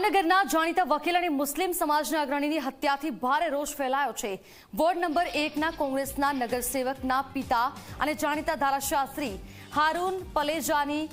જામનગરના જાણીતા વકીલ અને મુસ્લિમ સમાજના અગ્રણીની હત્યાથી ભારે રોષ ફેલાયો છે. વોર્ડ નંબર એકના કોંગ્રેસના નગરસેવકના પિતા અને જાણીતા ધારાશાસ્ત્રી હારૂન પલેજાની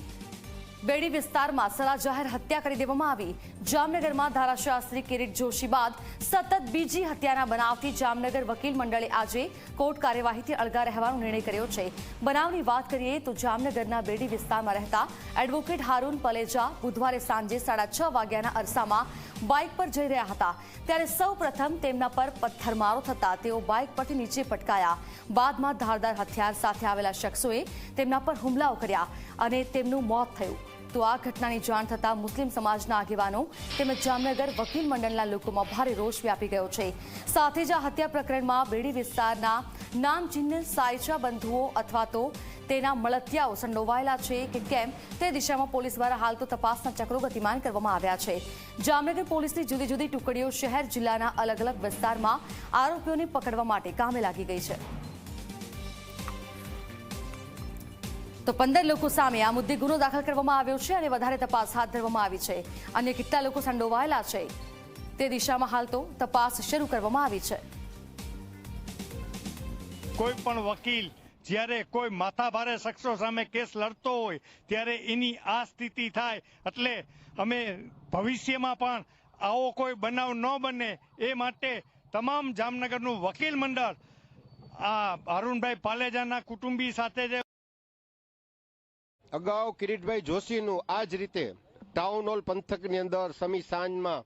બેડી વિસ્તારમાં સરા જાહેર હત્યા કરી દેવામાં આવી. જામનગરમાં ધારાશાસ્ત્રી કિરીટ જોશી બાદ સતત બીજી હત્યાના બનાવથી જામનગર વકીલ મંડળે આજે કોર્ટ કાર્યવાહીથી અળગા રહેવાનો નિર્ણય કર્યો છે. બનાવની વાત કરીએ તો જામનગરના બેડી વિસ્તારમાં રહેતા એડવોકેટ હારૂન પલેજા બુધવારે સાંજે સાડા છ વાગ્યાના અરસામાં બાઇક પર જઈ રહ્યા હતા. ત્યારે સૌપ્રથમ તેમના પર પથ્થરમારો થતા તેઓ બાઇક પરથી નીચે પટકાયા. બાદમાં ધારદાર હથિયાર સાથે આવેલા શખ્સોએ તેમના પર હુમલાઓ કર્યા અને તેમનું મોત થયું. તો આ ઘટનાની જાણ થતાં મુસ્લિમ સમાજના આગેવાનો તેમજ જામનગર વકીલ મંડળના લોકોમાં ભારે રોષ વ્યાપી ગયો છે. સાથે જ આ હત્યા પ્રકરણમાં બેડી વિસ્તારના નામચિહ્ન સાયચા બંધુઓ અથવા તો તેના મળતિયાઓ સંડોવાયેલા છે કે કેમ તે દિશામાં પોલીસ દ્વારા હાલ તો તપાસના ચક્રો ગતિમાન કરવામાં આવ્યા છે. જામનગર પોલીસની જુદી જુદી ટુકડીઓ શહેર જિલ્લાના અલગ અલગ વિસ્તારમાં આરોપીઓને પકડવા માટે કામે લાગી ગઈ છે. તો પંદર લોકો સામે આ મુદ્દે ગુનો દાખલ કરવામાં આવ્યો છે અને વધારે તપાસ હાથ ધરવામાં આવી છે. અન્ય કેટલા લોકો સંડોવાયેલા છે? તે દિશામાં હાલ તો તપાસ શરૂ કરવામાં આવી છે. કોઈ પણ વકીલ જ્યારે કોઈ માથાભારે શખ્સો સામે કેસ લડતો હોય, ત્યારે એની આ સ્થિતિ થાય. એટલે અમે ભવિષ્યમાં પણ આવો કોઈ બનાવ ન બને એ માટે તમામ જામનગરનું વકીલ મંડળ, આ અરુણભાઈ પાલેજાના કુટુંબી સાથે જે અગાઉ કિરીટભાઈ જોશીનું આ જ રીતે ટાઉન હોલ પંથકની અંદર સમી સાંજમાં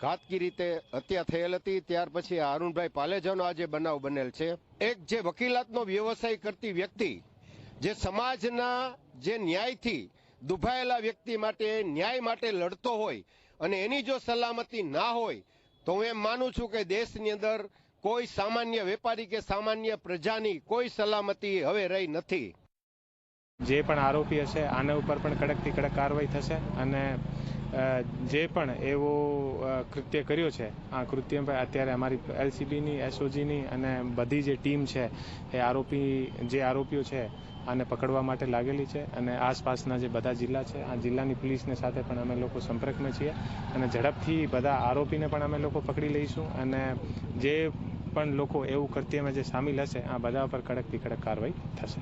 ઘાતકી રીતે હત્યા થયેલ હતી. ત્યાર પછી અરુણભાઈ પાલેજાનો આજે બનાવ બનેલ છે, એક જે વકીલાતનો વ્યવસાય કરતી વ્યક્તિ, જે સમાજના જે ન્યાયથી દુભાયેલા વ્યક્તિ માટે, ન્યાય માટે લડતો હોય અને એની જો સલામતી ના હોય, તો હું એમ માનું છું કે દેશની અંદર કોઈ સામાન્ય વેપારી કે સામાન્ય પ્રજાની કોઈ સલામતી હવે રહી નથી. જે પણ આરોપી હશે, આના ઉપર પણ કડકથી કડક કાર્યવાહી થશે અને જે પણ એવો કૃત્ય કર્યો છે, આ કૃત્ય અત્યારે અમારી એલસીબીની, એસઓજીની અને બધી જે ટીમ છે, એ આરોપી, જે આરોપીઓ છે, આને પકડવા માટે લાગેલી છે અને આસપાસના જે બધા જિલ્લા છે, આ જિલ્લાની પોલીસને સાથે પણ અમે લોકો સંપર્કમાં છીએ અને ઝડપથી બધા આરોપીને પણ અમે લોકો પકડી લઈશું અને જે પણ લોકો એવું કૃત્યમાં જે સામેલ હશે, આ બધા પર કડકથી કડક કાર્યવાહી થશે.